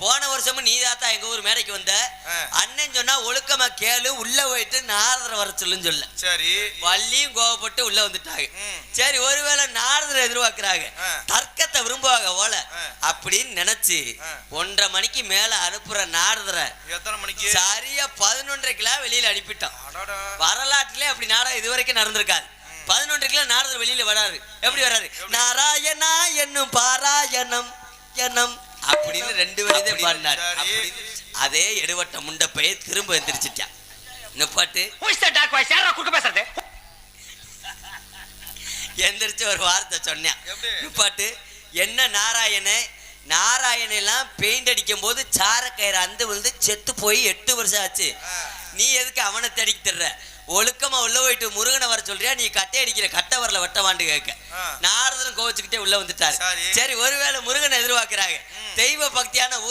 போன வருஷமும் நீ தாத்தா எங்க ஊர் மேடைக்கு வந்த. அண்ணன் சொன்னா ஒழுக்கமா கேளு உள்ள போயிட்டு நாரதரை வர சொல்லுன்னு சொல்ல சரி வள்ளியும் கோவப்பட்டு உள்ள வந்துட்டாங்க. சரி ஒருவேளை நாரதரை எதிர்பார்க்கறாங்க. தர்க்கத்தை விரும்புவாங்க போல. அப்படின்னு நினைச்சு. ஒன்றரை மணிக்கு மேல அனுப்புற நாரதரை எத்தனை மணிக்கு சரியா பதினொன்றரைக்கெல்லாம் வெளியில அனுப்பிட்டோம். வரலாற்றிலே அப்படி நாடகம் இதுவரைக்கும் நடந்திருக்காது பதினொன்றுக்குலாம் நாரதர் வெளியில வராரு எப்படி வராரு? நாராயணா என்னும் பாராயணம் எனம் அப்படின்னு ரெண்டு வரிதே பாடினார். அதே எடுவட்ட முண்டப்பையை திரும்ப எந்திரிச்சிட்டான் நிப்பாட்டு குறுக்க பேசுறது? எந்திரிச்சு ஒரு வார்த்தை சொன்னேன்? நிப்பாட்டு என்ன நாராயண? நாராயணெல்லாம் பெயிண்ட் அடிக்கும் போது சாரக்கயிறு அந்த விழுந்து செத்து போய் எட்டு வருஷம் ஆச்சு. நீ எதுக்கு அவனை தடிக்க தர்ற? ஒழுக்கமா உள்ள போயிட்டு முருகனை வர சொல்றியா? நீ கட்டை அடிக்கிற கட்டை வரல வெட்ட வாண்டு கேட்க. ஆ. நாரதன் கோவச்சுக்கிட்டே உள்ள வந்துட்டாரு. சரி. சரி ஒருவேளை முருகனை எதிர்பார்க்கறாங்க. தெய்வ பக்தியான ஊர்